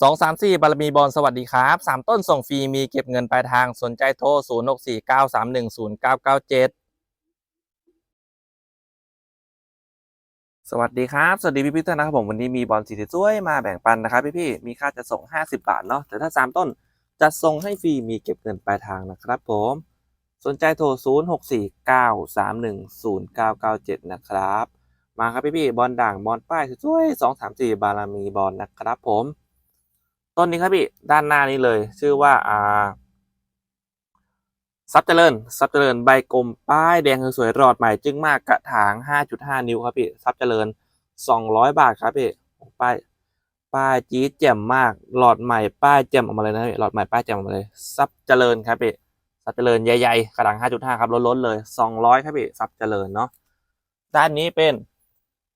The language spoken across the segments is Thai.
สองสามสี่บารมีบอลสวัสดีครับสามต้นส่งฟรีมีเก็บเงินปลายทางสนใจโทรศูนย์หกสี่เก้าสามหนึ่งศูนย์เก้าเก้าเจ็ดสวัสดีครับ สวัสดีพี่พี่ท่านนะครับผมวันนี้มีบอลสีสวยมาแบ่งปันนะครับพี่พี่มีค่าจะส่งห้าสิบาทเนาะแต่ถ้าสามต้นจะส่งให้ฟรีมีเก็บเงินปลายทางนะครับผม สนใจโทรศูนย์หกสี่เก้าสามหนึ่งศูนย์เก้าเก้าเจ็ดนะครับ มาครับพี่พี่บอลด่างบอลป้ายสวยๆสองสามสี่บารมีบอลนะครับผม ต้นนี้ครับพี่ด้านหน้านี้เลย ชื่อว่าอ่าซับเจริญซับเจริญใบกลมป้ายแดงสวยๆรอดใหม่จึงมากกระถาง 5.5 นิ้วครับพี่ซับเจริญ 200 บาทครับพี่ป้ายป้ายจี๊ดแจ่มมากหลอดใหม่ป้ายแจ่มออกมาเลยนะพี่หลอดใหม่ป้ายแจ่มออกมาเลยซับเจริญครับพี่ซับเจริญใหญ่ๆกระถาง 5.5 ครับล้นๆเลย 200 ครับพี่ซับเจริญเนาะด้านนี้เป็น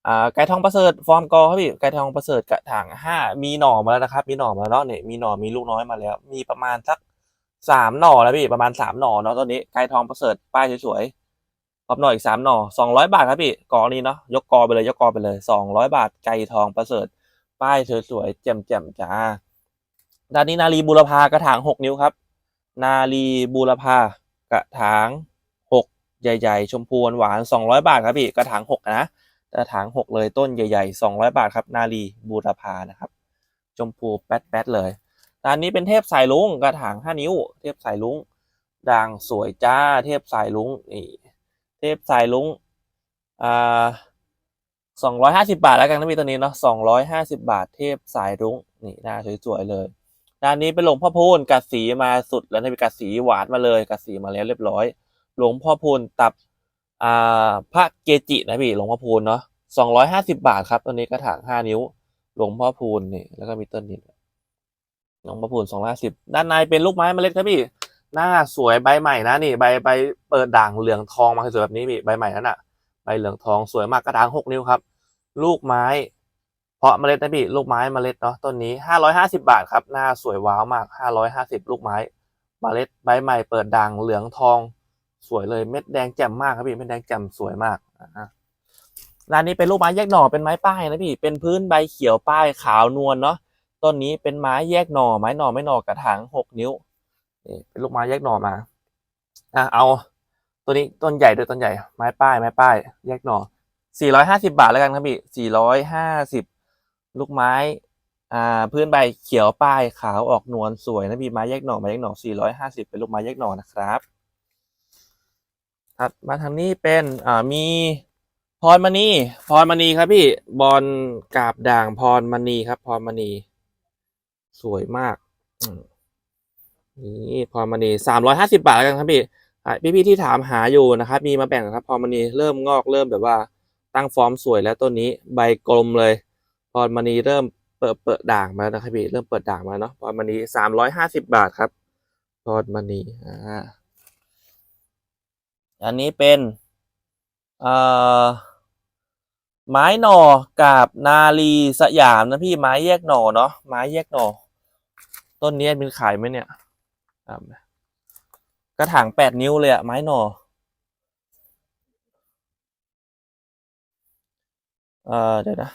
อ่าไก่ทองประเสริฐฟอร์มกอครับพี่ไก่ทองประเสริฐกระถางห้ามีหน่อมาแล้วนะครับ มีหน่อมาแล้วเนี่ยมีหน่อมีลูกน้อยมาแล้ว มีประมาณสักสามหน่อแล้วพี่ประมาณสามหน่อเนาะตอนนี้ไก่ทองประเสริฐป้ายสวยๆพร้อมหน่ออีกสามหน่อสองร้อยบาทครับพี่กอนี้เนาะยกกอไปเลยยกกอไปเลยสองร้อยบาทไก่ทองประเสริฐป้ายสวยๆแจ่มๆจ้าด้านนี้นาลีบูรพากระถางหกนิ้วครับ นาลีบูรพากระถางหกใหญ่ ๆ ชมพูหวานสองร้อยบาทครับพี่กระถางหกนะ กระถางหกเลยต้นใหญ่ ๆ 200 บาทครับ นาลีบูรพานะครับชมพูแป๊ดแปดๆเลยด้านนี้เป็นเทพสายลุงกระถาง 5 นิ้ว เทพสายลุงด่างสวยจ้า เทพสายลุงนี่เทพสายลุงอ่า250บาทแล้วกันนะพี่ตัวนี้เนาะ250บาทเทพสายรุ้งนี่หน้าสวยๆเลยด้านนี้เป็นหลวงพ่อพูนกัดสีมาสุดแล้วนะพี่กัดสีหวานมาเลยกัดสีมาแล้วเรียบร้อย หลวงพ่อพูนตับ อ่าพระเกจินะพี่หลวงพ่อพูนเนาะสองร้อยห้าสิบาทครับตัวนี้กระถางห้านิ้วหลวงพ่อพูนนี่แล้วก็มีต้นนี้หลวงพ่อพูนสองร้อยสิบด้านในเป็นลูกไม้เมล็ดครับพี่หน้าสวยใบใหม่นะนี่ใบใบเปิดด่างเหลืองทองมาสวยแบบนี้พี่ใบใหม่นั่นน่ะใบเหลืองทองสวยมากกระถางหกนิ้วครับ ลูกไม้เพาะเมล็ดนะพี่ลูกไม้เมล็ดเนาะต้นนี้ห้าร้อยห้าสิบาทครับหน้าสวยว้าวมากห้าร้อยห้าสิบลูกไม้เมล็ดใบใหม่เปิดด่างเหลืองทอง สวยเลยเม็ดแดงแจ่มมากครับพี่เม็ดแดงแจ่มสวยมากอ่าร้านนี้เป็นลูกไม้แยกหน่อเป็นไม้ป้ายนะพี่เป็นพื้นใบเขียวป้ายขาวนวลเนาะต้นนี้เป็นไม้แยกหน่อไม้หน่อไม่หน่อกระถางหกนิ้วนี่เป็นลูกไม้แยกหน่อมาอะเอา ตัวนี้ต้นใหญ่ด้วยต้นใหญ่ ไม้ป้ายไม้ป้าย แยกหน่อสี่ร้อยห้าสิบาทแล้วกันครับพี่สี่ร้อยห้าสิบลูกไม้อ่าพื้นใบเขียวป้ายขาวออกนวลสวยนะพี่ไม้แยกหน่อไม้แยกหน่อสี่ร้อยห้าสิบเป็นลูกไม้แยกหน่อนะครับ ถัดมาทางนี้เป็นอ่ามีพรมณีพรมณีครับพี่บอลกาบด่างพรมณีครับพรมณี สวยมากนี่พรมณีสามร้อยห้าสิบาทแล้วกันครับพี่อ่พี่ที่ถามหาอยู่นะครับ มีมาแบ่งครับพรมณีเริ่มงอกเริ่มแบบว่า ตั้งฟอร์มสวยแล้วต้นนี้ใบกลมเลยพรมณีเริ่มเปิดเปิดด่างมาแล้วนะครับพี่เริ่มเปิดด่างมาเนาะพรมณีสามร้อยห้าสิบาทครับพรมณีอ่า อันนี้เป็นไม้หน่อกับนาลีสยามนะพี่ไม้แยกหน่อเนาะไม้แยกหน่อ ต้นนี้เป็นขายไหมเนี่ยกระถางแปดนิ้วเลยอะไม้หน่อเออเดี๋ยวนะ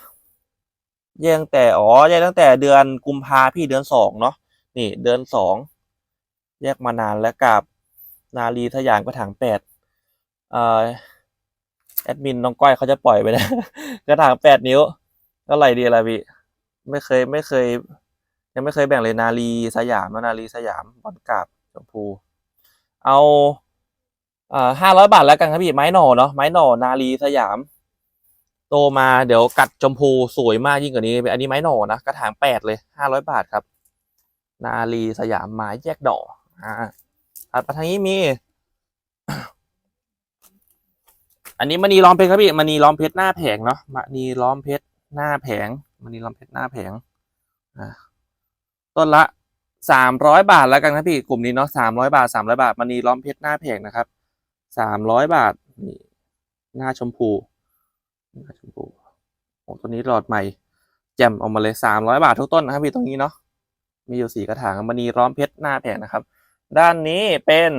แยกตั้งแต่อ๋อแยกตั้งแต่เดือนกุมภาพี่เดือนสองเนาะนี่เดือนสองแยกมานานแล้วกับนาลีสยามกระถางแปด แอดมินน้องก้อยเขาจะปล่อยไปนะ กระถางแปดนิ้วเท่าไหร่ดีละพี่ไม่เคยไม่เคย ยังไม่เคยแบ่งเลยนาลีสยามนาลีสยามบอลกาบชมพู เอาอ่าห้าร้อยบาทแล้วกันครับพี่ไม้หน่อเนาะไม้หน่อนาลีสยาม โตมาเดี๋ยวกัดชมพูสวยมากยิ่งกว่านี้ อันนี้ไม้หน่อนะกระถางแปดเลยห้าร้อยบาทครับ นาลีสยามไม้แยกดอกอ่าถัดมาทางนี้มี อันนี้มณีล้อมเพชรครับพี่มณีล้อมเพชรหน้าแผงเนาะมณีล้อมเพชรหน้าแผงมณีล้อมเพชรหน้าแผงอ่าต้นละสามร้อยบาทแล้วกันครับพี่กลุ่มนี้เนาะสามร้อยบาทสามร้อยบาทมณีล้อมเพชรหน้าแผงนะครับสามร้อยบาทนี่หน้าชมพูหน้าชมพูโอ้ตัวนี้หลอดใหม่แจ่มออกมาเลยสามร้อยบาททุกต้นนะครับพี่ตรงนี้เนาะมีอยู่สี่กระถางมณีล้อมเพชรหน้าแผงนะครับ ด้านนี้เป็น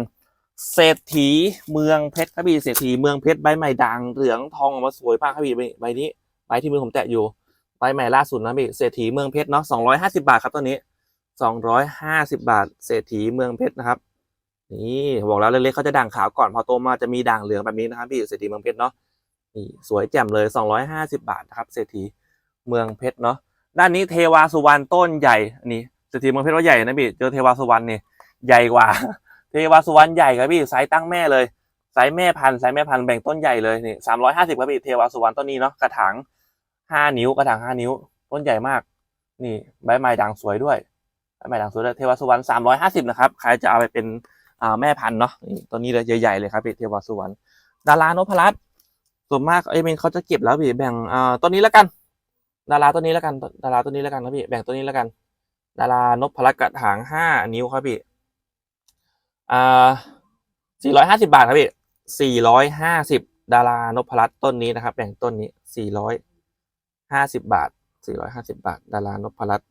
เศรษฐีเมืองเพชรครับพี่เศรษฐีเมืองเพชรใบใหม่ด่างเหลืองทองออกมาสวยมากครับพี่ใบใบนี้ใบที่มือผมแตะอยู่ใบใหม่ล่าสุดนะพี่เศรษฐีเมืองเพชรเนาะสองร้อยห้าสิบาทครับตัวนี้สองร้อยห้าสิบาท เศรษฐีเมืองเพชรนะครับ นี่บอกแล้วเล็กๆเขาจะด่างขาวก่อนพอโตมาจะมีด่างเหลืองแบบนี้นะครับพี่เศรษฐีเมืองเพชรเนาะนี่สวยแจ่มเลยสองร้อยห้าสิบาทนะครับเศรษฐีเมืองเพชรเนาะด้านนี้เทวาสุวรรณต้นใหญ่อันนี้เศรษฐีเมืองเพชรว่าใหญ่นะพี่เจอเทวาสุวรรณนี่ใหญ่กว่า เทวาสุวรรณใหญ่ครับพี่ไซส์ตั้งแม่เลยไซส์แม่พันธุ์ไซส์แม่พันธุ์แบ่งต้นใหญ่เลยนี่สามร้อยห้าสิบครับพี่เทวาสุวรรณต้นนี้เนาะกระถางห้านิ้วกระถางห้านิ้ว ต้นใหญ่มาก นี่ใบไม้ด่างสวยด้วยใบไม้ด่างสวยด้วยเทวาสุวรรณสามร้อยห้าสิบนะครับใครจะเอาไปเป็นอ่าแม่พันธุ์เนาะนี่ต้นนี้เลยใหญ่ๆเลยครับพี่เทวาสุวรรณดารานพรัตน์ส่วนมากเอ้เมนเขาจะเก็บแล้วพี่แบ่งอ่าต้นนี้แล้วกันดาราต้นนี้แล้วกันดาราต้นนี้แล้วกันนะพี่แบ่งต้นนี้แล้วกัน ดารานพรัตน์กระถางห้านิ้วครับพี่ อ่าสี่ร้อยห้าสิบาทครับพี่สี่ร้อยห้าสิบดารานพรัตน์ต้นนี้นะครับแบ่งต้นนี้สี่ร้อยห้าสิบบาทสี่ร้อยห้าสิบาท ดารานพรัตน์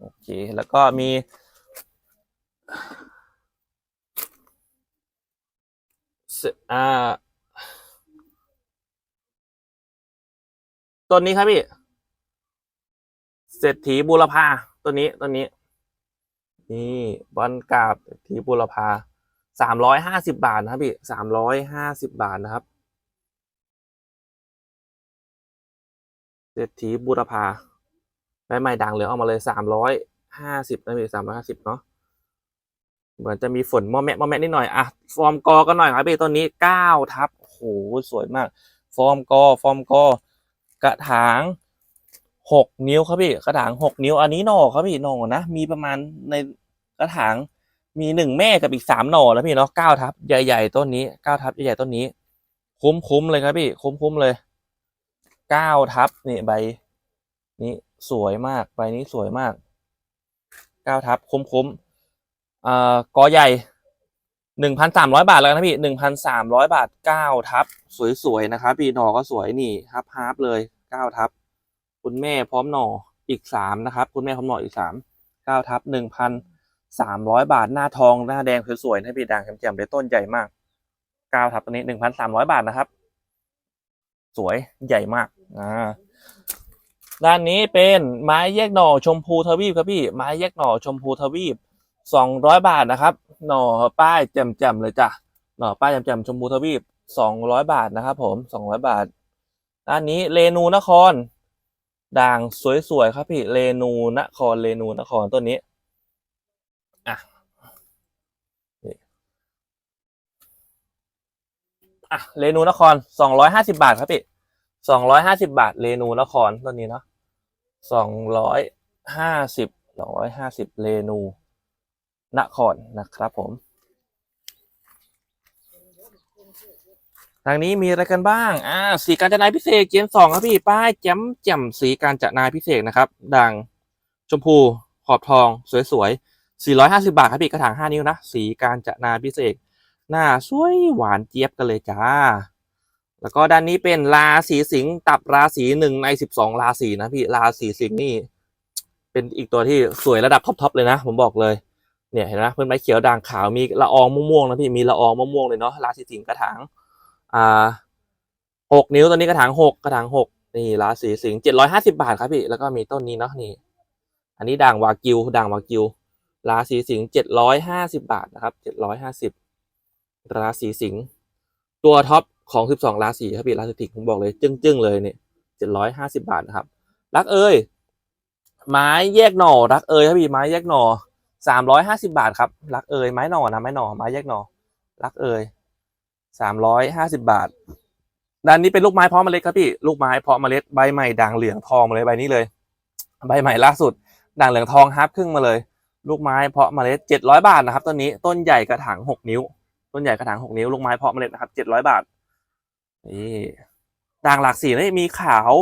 โอเค แล้วก็มีเสอ่า ต้นนี้ครับพี่ เศรษฐีบูรพาต้นนี้ต้นนี้ นี่บอลกาบเศรษฐีบูรพาสามร้อยห้าสิบาทนะครับพี่สามร้อยห้าสิบาทนะครับเศรษฐีบูรพาใบใหม่ด่างเหลืองออกมาเลยสามร้อยห้าสิบนะพี่สามร้อยห้าสิบเนาะเหมือนจะมีฝนมอแมะมอแมะนิดหน่อยอะฟอร์มกอกันหน่อยครับพี่ต้นนี้เก้าทับโอ้โหสวยมาก ฟอร์มกอฟอร์มกอกระถางหกนิ้วครับพี่กระถางหกนิ้วอันนี้หน่อครับพี่หน่อนะมีประมาณใน กระถางมีหนึ่งแม่กับอีกสามหน่อแล้วพี่เนาะเก้าทับใหญ่ๆต้นนี้เก้าทับใหญ่ๆต้นนี้ คุ้มๆเลยครับพี่คุ้มๆเลยเก้าทับนี่ใบนี้สวยมากใบนี้สวยมากเก้าทับคุ้มๆอ่ากอใหญ่หนึ่งพันสามร้อยบาทแล้วนนะพี่หนึ่งพันสามร้อยบาทเก้าทับสวยๆนะครับพี่หน่อก็สวยนี่ฮับฮับเลยเก้าทับคุณแม่พร้อมหน่ออีกสามนะครับ คุณแม่พร้อมหน่ออีกสามเก้าทับหนึ่งพัน สามร้อยบาทหน้าทองหน้าแดงสวยๆนะพี่ด่างแจ่มๆเลยต้นใหญ่มากก้าทับตัวนี้หนึ่งพันสามร้อยบาทนะครับ สวยใหญ่มากอ่าด้านนี้เป็นไม้แยกหน่อชมพูทวีปครับพี่ไม้แยกหน่อชมพูทวีปสองร้อยบาทนะครับ หน่อป้ายแจ่มๆเลยจ้ะหน่อป้ายแจ่มๆชมพูทวีปสองร้อยบาทนะครับ ผมสองร้อยบาทด้านนี้เรนูนคร ด่างสวยๆครับพี่เรนูนครเรนูนครต้นนี้ อะอะเรนูนครสองร้อยห้าสิบาทครับพี่สองร้อยห้าสิบาทเรนูนครต้นนี้เนาะสองร้อยห้าสิบสองร้อยห้าสิบเรนูนครนะครับผม ทางนี้มีอะไรกันบ้าง อ่า สีการจนาพิเศษเกียนสองครับพี่ ป้ายแจ่มแจ่มสีการจนาพิเศษนะครับ ด่างชมพูขอบทองสวยๆ 450 บาทครับพี่กระถาง5 นิ้วนะ สีการจนาพิเศษ หน้าสวยหวานเจี๊ยบกันเลยจ้า แล้วก็ด้านนี้เป็นราศีสิงห์ตับราศีหนึ่งใน 12 ราศีนะพี่ราศีสิงห์นี่ เป็นอีกตัวที่สวยระดับท็อปๆเลยนะ ผมบอกเลยเนี่ยเห็นไหมเพื่อนไม้เขียวด่างขาวมีละอองม่วงๆนะพี่มีละอองม่วงๆเลยเนาะราศีสิงห์กระถางอ่าหกนิ้วตัวนี้กระถางหกกระถางหกนี่ราศีสิงห์เจ็ดร้อยห้าสิบาทครับพี่แล้วก็มีต้นนี้เนาะนี่ อันนี้ด่างวากิวด่างวากิว ราศีสิงห์เจ็ดร้อยห้าสิบาทนะครับเจ็ดร้อยห้าสิบราศีสิงห์ตัวท็อปของสิบสองราศีครับพี่ราศีสิงห์ผมบอกเลยจึ้งๆเลยเนี่ยเจ็ดร้อยห้าสิบาทนะครับ รักเอ้ยไม้แยกหน่อรักเอ้ยครับพี่ไม้แยกหน่อสามร้อยห้าสิบาทครับรักเอ้ยไม้หน่อนะไม้หน่อไม้แยกหน่อรักเอ้ยสามร้อยห้าสิบาทด้านนี้เป็นลูกไม้เพาะเมล็ดครับพี่ลูกไม้เพาะเมล็ดใบใหม่ด่างเหลืองทองมาเลยใบนี้เลย ใบใหม่ล่าสุดด่างเหลืองทองฮับครึ่งมาเลย ลูกไม้เพาะเมล็ดเจ็ดร้อยบาทนะครับต้นนี้ต้นใหญ่กระถางหกนิ้ว ต้นใหญ่กระถางหกนิ้ว ลูกไม้เพาะเมล็ดนะครับเจ็ดร้อยบาทนี่ด่างหลากสีนี่มีขาว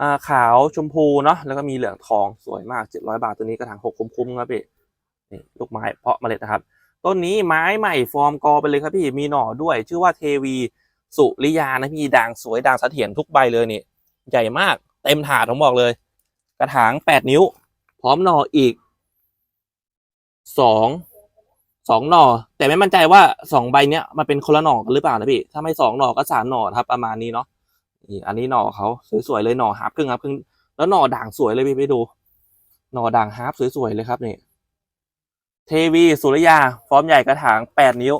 อ่าขาวชมพูเนาะแล้วก็มีเหลืองทองสวยมากเจ็ดร้อยบาทตัวนี้กระถางหกคุ้มๆครับพี่นี่ลูกไม้เพาะเมล็ดนะครับต้นนี้ไม้ใหม่ฟอร์มกอไปเลยครับพี่มีหน่อด้วย ชื่อว่าเทวีสุริยานะพี่ด่างสวยด่างเสถียรทุกใบเลยนี่ ใหญ่มากเต็มถาดผมบอกเลย กระถางแปดนิ้ว พร้อมหน่ออีก สองสองหน่อ แต่ไม่มั่นใจว่าสองใบเนี้ยมันเป็นคนละหน่อกันหรือเปล่านะพี่ถ้าไม่สองหน่อก็สามหน่อครับประมาณนี้เนาะนี่อันนี้หน่อเขาสวยๆเลยหน่อฮาร์ปครึ่งฮาร์ปครึ่งแล้วหน่อด่างสวยเลยพี่ไปดู หน่อด่างฮาร์ปสวยๆเลยครับนี่เทวีสุริยา ฟอร์มใหญ่กระถางแปดนิ้ว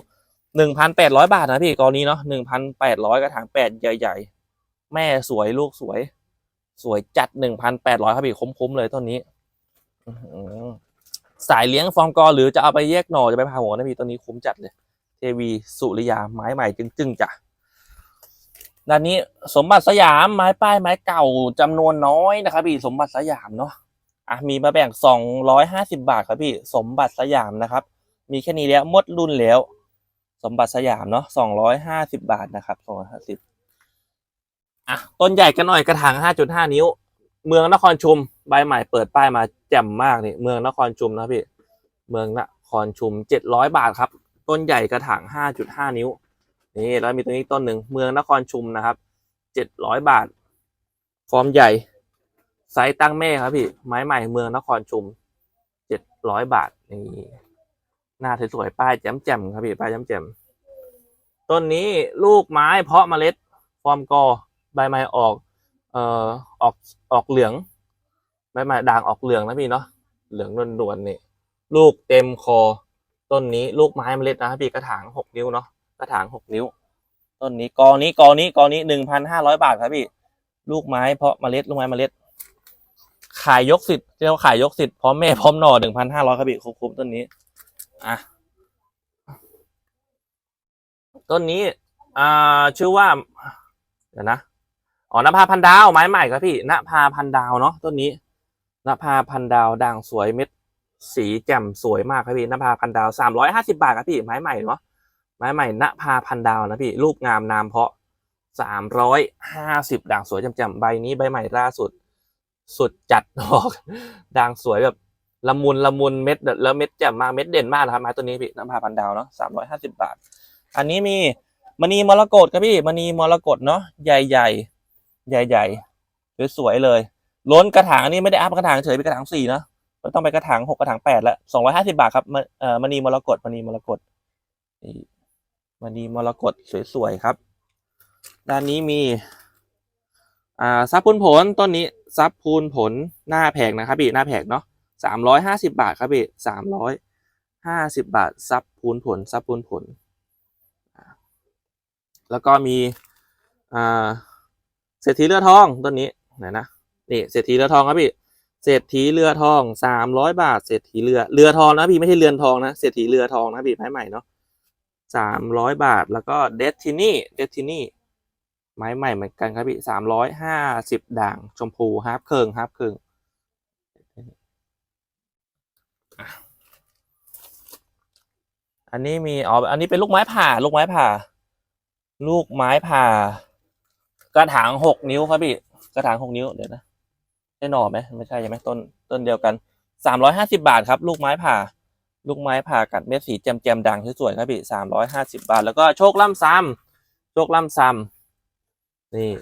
หนึ่งพันแปดร้อยบาทนะพี่กรณีเนาะหนึ่งพันแปดร้อยกระถางแปดใหญ่ๆ แม่สวยลูกสวย สวยจัดหนึ่งพันแปดร้อยครับพี่คุ้มๆเลยต้นนี้อื สายเลี้ยงฟอร์มกอหรือจะเอาไปแยกหน่อจะไปพาหัวนะพี่ต้นนี้คุ้มจัดเลยเทวีสุริยาไม้ใหม่จึงๆจ้ะด้านนี้สมบัติสยามไม้ป้ายไม้เก่าจำนวนน้อยนะครับพี่สมบัติสยามเนาะอะมีมาแบ่งสองร้อยห้าสิบาทครับพี่สมบัติสยามนะครับ มีแค่นี้แล้วหมดรุ่นแล้ว สมบัติสยามเนาะสองร้อยห้าสิบาทนะครับสองร้อยห้าสิบอะต้นใหญ่กันหน่อยกระถางห้าจุดห้านิ้ว เมืองนครชุมใบใหม่เปิดป้ายมาแจ่มมากนี่เมืองนครชุมนะพี่เมืองนครชุมเจ็ดร้อยบาทครับ ต้นใหญ่กระถางห้าจุดห้านิ้วนี่แล้วมีตัวนี้ต้นหนึ่งเมืองนครชุมนะครับเจ็ดร้อยบาท ฟอร์มใหญ่ไซส์ตั้งแม่ครับพี่ไม้ใหม่เมืองนครชุมเจ็ดร้อยบาทนี่หน้าสวยๆป้ายแจ่มๆครับพี่ป้ายแจ่มๆต้นนี้ลูกไม้เพาะเมล็ด ฟอร์มกอใบไม้ออก เอ่อออกออกเหลืองใบไม้ด่างออกเหลืองนะพี่เนาะเหลืองนวลๆนี่ลูกเต็มคอ ต้นนี้ลูกไม้เมล็ดนะพี่กระถางหกนิ้วเนาะกระถางหกนิ้ว ต้นนี้กอนี้กอนี้กอนี้หนึ่งพันห้าร้อยบาทครับพี่ ลูกไม้เพาะเมล็ดลูกไม้เมล็ด ขายยกสิทธิ์เรียกว่าขายยกสิทธิ์พร้อมแม่พร้อมหน่อหนึ่งพันห้าร้อยครับพี่คุ้มๆต้นนี้อะต้นนี้ อ่า ชื่อว่า เดี๋ยวนะ อ๋อนภาพันดาวไม้ใหม่ครับพี่นภาพันดาวเนาะต้นนี้นภาพันดาวด่างสวยเม็ดสีแจ่มสวยมากครับพี่นภาพันดาวสามร้อยห้าสิบาทครับพี่ไม้ใหม่เนาะไม้ใหม่นภาพันดาวนะพี่รูปงามนามเพาะสามร้อยห้าสิบด่างสวยแจ่มๆใบนี้ใบใหม่ล่าสุด สุดจัดดอกด่างสวยแบบละมุนละมุนเม็ดแล้วเม็ดแจ่มมากเม็ดเด่นมากนะครับไม้ตัวนี้พี่นภาพันดาวเนาะสามร้อยห้าสิบาท อันนี้มีมณีมรกตครับพี่มณีมรกตเนาะใหญ่ใหญ่ ใหญ่ๆสวยๆเลย ล้นกระถางอันนี้ไม่ได้อัพกระถางเฉยเป็นกระถางสี่เนาะมันต้องไปกระถางหกกระถางแปดล้วสองร้อยห้าสิบาทครับมณีมรกตมณีมรกตนี่มณีมรกตสวยๆครับ ด้านนี้มี อ่าซับพูนผลต้นนี้ซับพูนผลหน้าแผงนะครับพี่หน้าแผงเนาะสามร้อยห้าสิบาทครับพี่สามร้อยห้าสิบบาทซับพูนผลซับพูนผล แล้วก็มีอ่า เศรษฐีเรือทองต้นนี้ไหนนะนี่เศรษฐีเรือทองครับพี่เศรษฐีเรือทองสามร้อยบาทเศรษฐีเรือเรือทองนะพี่ไม่ใช่เรือนทองนะเศรษฐีเรือทองนะพี่ไม้ใหม่เนาะสามร้อยบาทแล้วก็เดสตินี่เดสตินี่ไม้ใหม่เหมือนกันครับพี่สามร้อยห้าสิบด่างชมพูฮาร์ปเคิงฮาร์ปเคิงอันนี้มีอ๋ออันนี้เป็นลูกไม้ผ่า ลูกไม้ผ่า ลูกไม้ผ่า กระถางหกนิ้วครับพี่กระถางหกนิ้วเดี๋ยวนะใช่หน่อไหมไม่ใช่ใช่ไหมต้นต้นเดียวกันสามร้อยห้าสิบาทครับ ลูกไม้ผ่า ลูกไม้ผ่ากัดเม็ดสีแจมแจมๆด่างสวยๆครับพี่สามร้อยห้าสิบาท แล้วก็โชคล่ำซ้ำโชคล่ำซ้ำนี่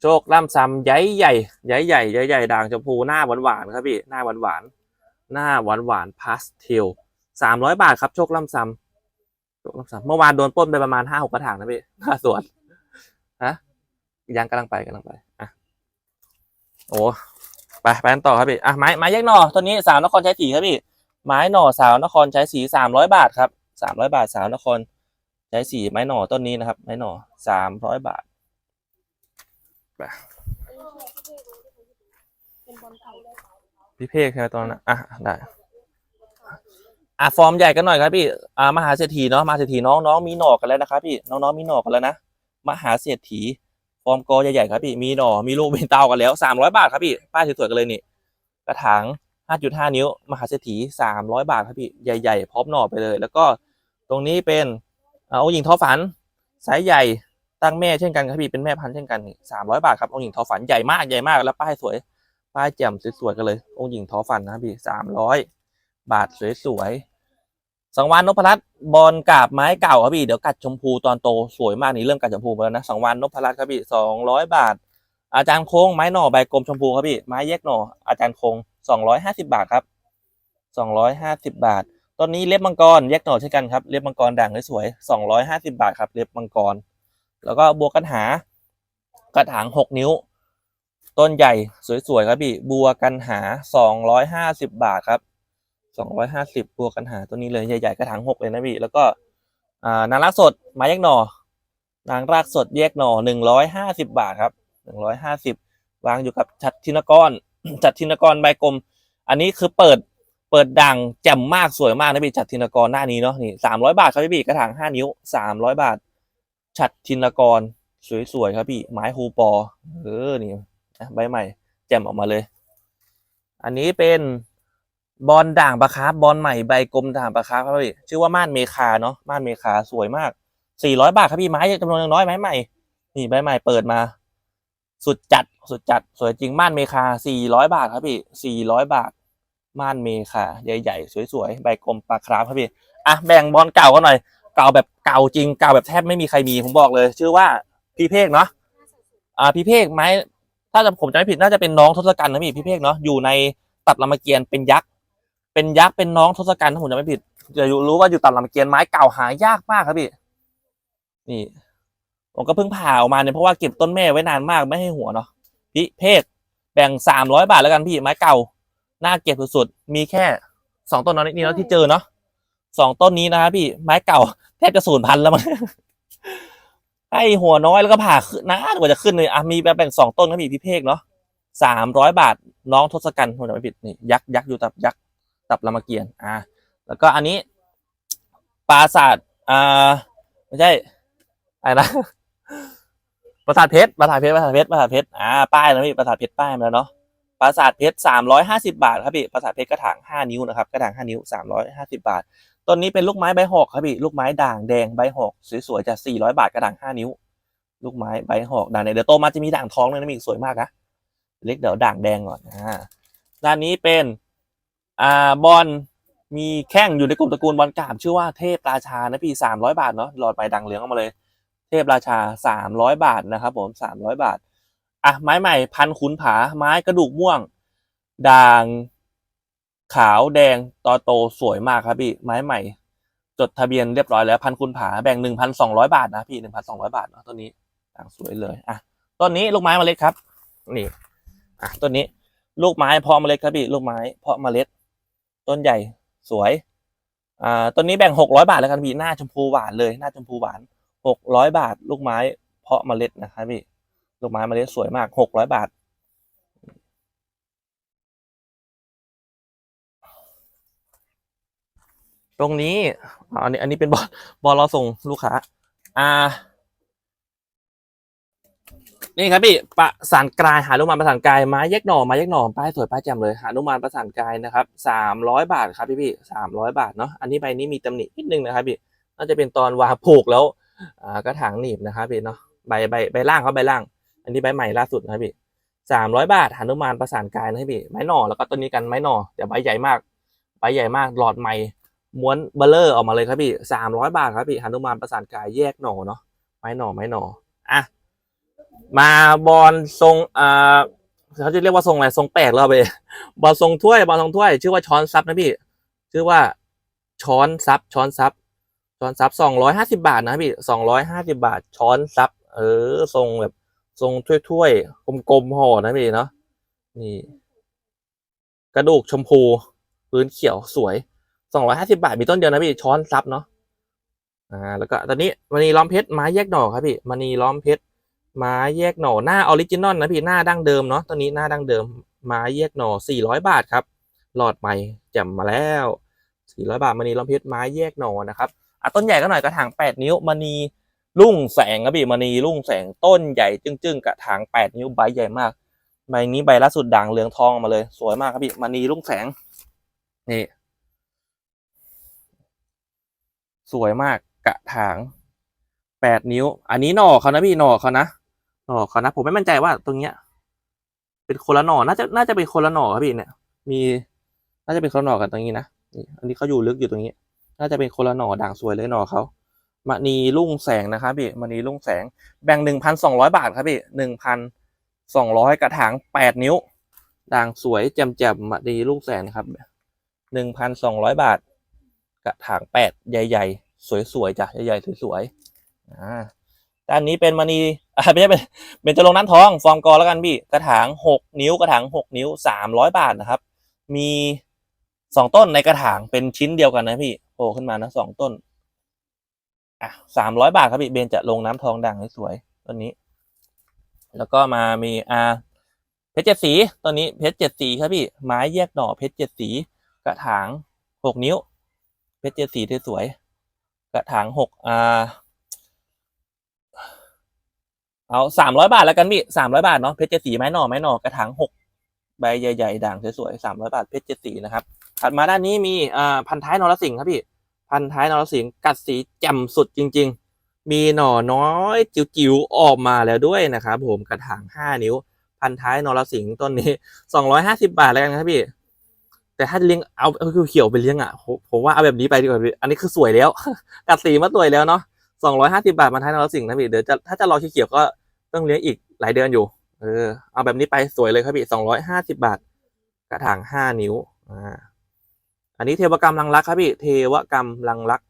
โชคล่ำซ้ำใหญ่ใหญ่ใหญ่ใหญ่ใหญ่ใหญ่ด่างชมพูหน้าหวานหวานๆครับพี่หน้าหวานหวานๆหน้าหวานหวานพาสเทลสามร้อยบาทครับโชคล่ำซ้ำโชคล่ำซ้ำเมื่อวานโดนป้นไปประมาณห้าหกกระถางนะพี่หน้าสวน ยังกำลังไปกำลังไปอะโอ้ไปไปกันต่อครับพี่อะไม้ไม้แยกหน่อตัวนี้สาวนครใชัยศรีครับพี่ไม้หน่อสาวนครใชัยศรีสามร้อยบาทครับสามร้อยบาทสาวนครใชัยศรีไม้หน่อต้นนี้นะครับ ไม้หน่อสามร้อยบาทไปพี่เพกใช่ไหมตอนนั้นอะได้อะฟอร์มใหญ่กันหน่อยครับพี่อ่ามหาเศรษฐีเนาะมหาเศรษฐีน้องน้องมีหน่อกันแล้วนะครับพี่น้องน้องมีหน่อกันแล้วนะมหาเศรษฐี ฟอร์มกอใหญ่ๆครับพี่มีหน่อมีลูกมีเตากันแล้วสามร้อยบาทครับพี่ป้ายสวยๆกันเลยนี่กระถาง5.5นิ้ว มหาเศรษฐี300บาทครับพี่ใหญ่ๆ พร้อมหน่อไปเลย แล้วก็ตรงนี้เป็นเอาองค์หญิงทอฝันไซส์ใหญ่ตั้งแม่เช่นกันครับพี่เป็นแม่พันธุ์เช่นกันนี่300บาทครับองค์หญิงทอฝันใหญ่มากใหญ่มากแล้วป้ายสวย ป้ายแจ่มสวยๆกันเลยองค์หญิงทอฝันนะครับพี่300บาทสวยๆ สังวานนพรัตน์บอลกาบไม้เก่าครับพี่เดี๋ยวกัดชมพูตอนโตสวยมากนี่เริ่มกัดชมพูมาแล้วนะสังวานนพรัตน์ครับพี่200บาท อาจารย์โค้งไม้หน่อใบกลมชมพูครับพี่ไม้แยกหน่ออาจารย์โค้งสองร้อยห้าสิบบาทครับสองร้อยห้าสิบบาทต้นนี้เล็บมังกรแยกหน่อเช่นกันครับเล็บมังกรด่างสวยสองร้อยห้าสิบาทครับเล็บมังกร แล้วก็บัวกกันหากระถางหกนิ้ว ต้นใหญ่สวยๆครับพี่บัวกันหาสองร้อยห้าสิบบาทครับ สองร้อยห้าสิบบวกกันหาตัวนี้เลยใหญ่ๆกระถางหกเลยนะพี่ แล้วก็นางรากสดไม้แยกหน่อนางรากสดแยกหน่อหนึ่งร้อยห้าสิบบาทครับหนึ่งร้อยห้าสิบวางอยู่กับชัดทินกรจัดทินกรใบกลม อันนี้คือเปิดเปิดดังแจ่มมากสวยมากนะพี่จัดทินกรหน้านี้เนาะนี่สามร้อยบาทครับพี่กระถางห้านิ้วสามร้อยบาทฉัดทินกรสวยๆครับพี่ไม้ฮูปอเออนี่ใบใหม่แจ่มออกมาเลย อันนี้เป็น บอลด่างปลาคาร์ฟบอลใหม่ใบกลมด่างปลาคาร์ฟครับพี่ชื่อว่าม่านเมคาเนาะม่านเมคาสวยมากสี่ร้อยบาทครับพี่ไม้จำนวนน้อยไม้ใหม่นี่ใบใหม่เปิดมา สุดจัดสุดจัด สวยจริงม่านเมคาสี่ร้อยบาทครับพี่สี่ร้อยบาท ม่านเมคาใหญ่ๆสวยๆใบกลมปลาคราฟครับพี่อะแบ่งบอลเก่ากันหน่อยเก่าแบบเก่าจริงเก่าแบบแทบไม่มีใครมีผมบอกเลย ชื่อว่าพี่เพกเนาะอ่าพี่เพกไม้ถ้าจำผมจำไม่ผิดน่าจะเป็นน้องทศกัณฐ์นะพี่พี่เพกเนาะอยู่ในตัดรามเกียรติ์เป็นยักษ์ เป็นยักษ์เป็นน้องทศกัณฐ์ถ้าผมจำไม่ผิดจะรู้ว่าอยู่ตัดรามเกียรติ์ไม้เก่าหายากมากครับพี่ นี่ ผมก็เพิ่งผ่าออกมาเนี่ยเพราะว่าเก็บต้นแม่ไว้นานมากไม่ให้หัวเนาะพี่เพกแบ่งสามร้อยบาทแล้วกันพี่ไม้เก่าหน่าเก็บสุดๆมีแค่สองต้นนาะนี่เนาะที่เจอเนาะสองต้นนี้นะครับพี่ไม้เก่าแทบจะสูญพันธุ์แล้วมั้งให้หัวน้อยแล้วก็ผ่าขึ้นนานกว่าจะขึ้นเลยอะมีแบ่งสองต้นก็มีพี่เพกเนาะสามร้อยบาทน้องทศกัณฐ์ผมจำไม่ผิดนี่ยักษ์ยักษ์อยู่ตับยักษ์ ตับรามเกียรติ์อ่าแล้วก็อันนี้ปราสาทอ่าไม่ใช่อะไรนะปราสาทเพชรปราสาทเพชรปราสาทเพชรปราสาทเพชรอ่าป้ายนะพี่ปราสาทเพชรป้ายมาแล้วเนาะปราสาทเพชรสามร้อยห้าสิบาทครับพี่ปราสาทเพชรกระถางห้านิ้วนะครับกระถางห้านิ้วสามร้อยห้าสิบาทต้นนี้เป็นลูกไม้ใบหอกครับพี่ลูกไม้ด่างแดงใบหอกสวยๆจะสี่ร้อยบาทกระถางห้านิ้ว ลูกไม้ใบหอกด่างแดงเดี๋ยวโตมาจะมีด่างทองเลยนะมีสวยมากนะเล็กเดี๋ยวด่างแดงก่อนอ่าด้านนี้เป็น อ่าบอลมีแข้งอยู่ในกลุ่มตระกูลบอลกาบชื่อว่าเทพราชานะพี่สามร้อยบาทเนาะหลอดไม้ดังเหลืองออกมาเลย เทพราชาสามร้อยบาทนะครับ ผมสามร้อยบาทอะไม้ใหม่พันขุนผา ไม้กระดูกม่วง ด่าง ขาวแดงตอโตสวยมากครับพี่ ไม้ใหม่ จดทะเบียนเรียบร้อยแล้วพันคุณผาแบ่งหนึ่งพันสองร้อยบาทนะพี่หนึ่งพันสองร้อยบาทเนาะต้นนี้ต่างสวยเลยอะต้นนี้ลูกไม้เมล็ดครับ นี่อะต้นนี้ ลูกไม้เพาะเมล็ดครับพี่ลูกไม้เพาะเมล็ด ต้นใหญ่สวยอ่าต้นนี้แบ่งหกร้อยบาทแล้วกันพี่หน้าชมพูหวานเลยหน้าชมพูหวานหกร้อยบาท ลูกไม้เพาะเมล็ดนะครับพี่ลูกไม้เมล็ดสวยมากหกร้อยบาทตรงนี้อันนี้ อันนี้เป็นบอลบอลเราส่งลูกค้า อ่า นี่ครับพี่ประสานกายหานุมานประสานกายไม้แยกหน่อไม้แยกหน่อป้ายสวยป้ายแจ่มเลยหานุมานประสานกายนะครับสามร้อยบาทครับพี่พี่สามร้อยบาทเนาะอันนี้ใบนี้มีตำหนินิดนึงนะครับพี่น่าจะเป็นตอนวาผูกแล้วอ่ากระถางหนีบนะครับพี่เนาะใบใบใบล่างเขาใบล่าง อันนี้ใบใหม่ล่าสุดนะครับพี่สามร้อยบาทหานุมานประสานกายนะครับพี่ไม้หน่อแล้วก็ต้นนี้กันไม้หน่อแต่ใบใหญ่มากใบใหญ่มากหลอดใหม่ม้วนเบลเลอร์ออกมาเลยครับพี่สามร้อยบาทครับพี่หานุมานประสานกายแยกหน่อเนาะไม้หน่อไม้หน่ออะ มาบอลทรงอ่าเขาจะเรียกว่าทรงอะไรทรงแปลกแล้วไปบอลทรงถ้วยบอลทรงถ้วย ชื่อว่าช้อนซับนะพี่ ชื่อว่าช้อนซับช้อนซับช้อนซับสองร้อยห้าสิบาทนะพี่สองร้อยห้าสิบาท ช้อนซับเออทรงแบบทรงถ้วยๆกลมๆห่อนะพี่เนาะนี่กระดูกชมพูพื้นเขียวสวยสองร้อยห้าสิบาท มีต้นเดียวนะพี่ช้อนซับเนาะอ่าแล้วก็ตอนนี้มณีล้อมเพชรไม้แยกหน่อครับพี่มณีล้อมเพชร ไม้แยกหน่อหน้าออริจินอลนะพี่หน้าดั้งเดิมเนาะตัวนี้หน้าดั้งเดิมไม้แยกหน่อสี่ร้อยบาทครับหลอดใหม่แจ่มมาแล้วสี่ร้อยบาทมณีล้อมเพชรไม้แยกหน่อนะครับอะต้นใหญ่ก็หน่อยกระถางแปดนิ้วมณีรุ่งแสงครับพี่มณีรุ่งแสงต้นใหญ่จึ้งๆกระถางแปดนิ้วใบใหญ่มากใบนี้ใบล่าสุดด่างเหลืองทองมาเลย สวยมากครับพี่มณีรุ่งแสงนี่สวยมากกระถางแปดนิ้ว อันนี้หน่อเขานะพี่หน่อเขานะ หน่อเขานะผมไม่มั่นใจว่าตรงเนี้ย เป็นคนละหน่อน่าจะน่าจะเป็นคนละหน่อครับพี่เนี่ย มีน่าจะเป็นคนละหน่อกันตรงนี้นะนี่อันนี้เขาอยู่ลึกอยู่ตรงนี้ น่าจะเป็นคนละหน่อด่างสวยเลยหน่อเขามณีรุ่งแสงนะครับพี่มณีรุ่งแสงแบ่งหนึ่งพันสองร้อยบาทครับพี่หนึ่งพันสองร้อยกระถางแปดนิ้ว ด่างสวยแจ่มแจ่มมณีรุ่งแสงครับหนึ่งพันสองร้อยบาท กระถางแปดใหญ่ ๆ สวยๆจ้ะใหญ่ๆสวยๆอ่าด้านนี้เป็นมณี อ่าไม่ใช่เป็นเป็นจะลงน้ำทองฟอร์มกอแล้วกันพี่ กระถางหกนิ้วกระถางหกนิ้วสามร้อยบาทนะครับ มีสองต้นในกระถางเป็นชิ้นเดียวกันนะพี่โผล่ขึ้นมานะสองต้นอะสามร้อยบาทครับพี่เบนจะลงน้ำทองด่างสวยต้นนี้ แล้วก็มามีอ่าเพชรเจ็ดสีต้นนี้เพชรเจ็ดสีครับพี่ไม้แยกหน่อเพชรเจ็ดสี กระถางหกนิ้ว เพชรเจ็ดสีสวยกระถางหกอ่า เอาสามร้อยบาทแล้วกันพี่สามร้อยบาทเนาะเพชรเจ็ดสีไม้หน่อไม้หน่อกระถางหกใบใหญ่ๆด่างสวยๆสามร้อยบาทเพชรเจ็ดสีนะครับถัดมาด้านนี้มีอ่าพันท้ายนรสิงห์ครับพี่ พันท้ายนรสิงห์กัดสีแจ่มสุดจริง ๆ มีหน่อน้อยจิ๋วๆออกมาแล้วด้วยนะครับผมกระถางห้านิ้ว พันท้ายนรสิงห์ต้นนี้สองร้อยห้าสิบาทแล้วกันครับพี่ แต่ถ้าเลี้ยงเอาเอเขียวไปเลี้ยงอะผมผมว่าเอาแบบนี้ไปดีกว่าพี่อันนี้คือสวยแล้ว กัดสีมาสวยแล้วเนาะ สองร้อยห้าสิบาทพันท้ายนรสิงห์นะพี่เดี๋ยวจะถ้าจะรอเขียวก็ต้องเลี้ยงอีกหลายเดือนอยู่ เออ เอาแบบนี้ไปสวยเลยครับพี่สองร้อยห้าสิบาท กระถางห้านิ้ว อ่า อันนี้เทวกรรมลังรักครับพี่ เทวกรรมลังรัก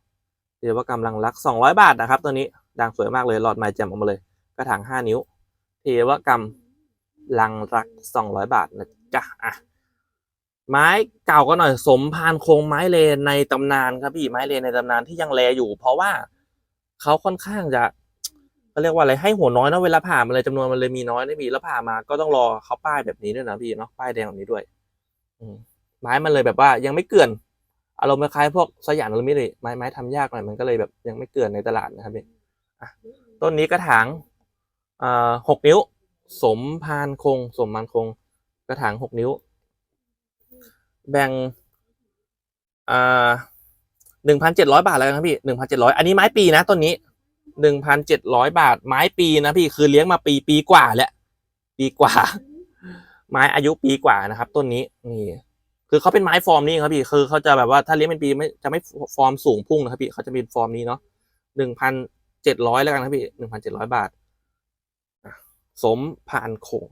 เทวกรรมลังรักสองร้อยบาทนะครับ ตัวนี้ด่างสวยมากเลยหลอดไม้แจ่มออกมาเลย กระถางห้านิ้ว เทวกรรมลังรักสองร้อยบาทนะจ๊ะ อะ ไม้เก่าก็หน่อยสมพานโครงไม้เลนในตำนานครับพี่ ไม้เลนในตำนานที่ยังแลอยู่ เพราะว่า เขาค่อนข้างจะเขาเรียกว่าอะไรให้หัวน้อยเนาะเวลาผ่ามันเลยจำนวนมันเลยมีน้อยนะพี่แล้วผ่ามาก็ต้องรอเขาป้ายแบบนี้ด้วยนะพี่เนาะป้ายแดงแบบนี้ด้วย อืไม้มันเลยแบบว่ายังไม่เกลื่อนอารมณ์คล้ายพวกสยามอลูมิเนียมไม้ไม้ทำยากหน่อยมันก็เลยแบบยังไม่เกลื่อนในตลาดนะครับพี่ต้นนี้กระถางหกนิ้ว สมพานคง สมพานคง กระถางหกนิ้ว แบ่งอ่า หนึ่งพันเจ็ดร้อยบาทแล้วกันครับพี่หนึ่งพันเจ็ดร้อยอันนี้ไม้ปีนะต้นนี้หนึ่งพันเจ็ดร้อยบาท ไม้ปีนะพี่คือเลี้ยงมาปีปีกว่าแล้วปีกว่า ไม้อายุปีกว่านะครับ ต้นนี้นี่คือเขาเป็นไม้ฟอร์มนี้ครับพี่คือเขาจะแบบว่าถ้าเลี้ยงเป็นปีไม่จะไม่ฟอร์มสูงพุ่งนะครับพี่เขาจะเป็นฟอร์มนี้เนาะหนึ่งพันเจ็ดร้อยแล้วกันครับพี่หนึ่งพันเจ็ดร้อยบาทสมผ่านคง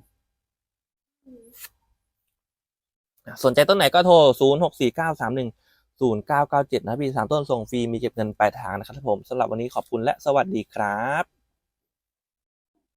สนใจต้นไหนก็โทรศูนย์หกสี่เก้าสามหนึ่ง ศูนย์เก้าเก้าเจ็ดนะพี่สามต้นส่งฟรีมีเก็บเงินปลายทางนะครับผมสำหรับวันนี้ขอบคุณและสวัสดีครับ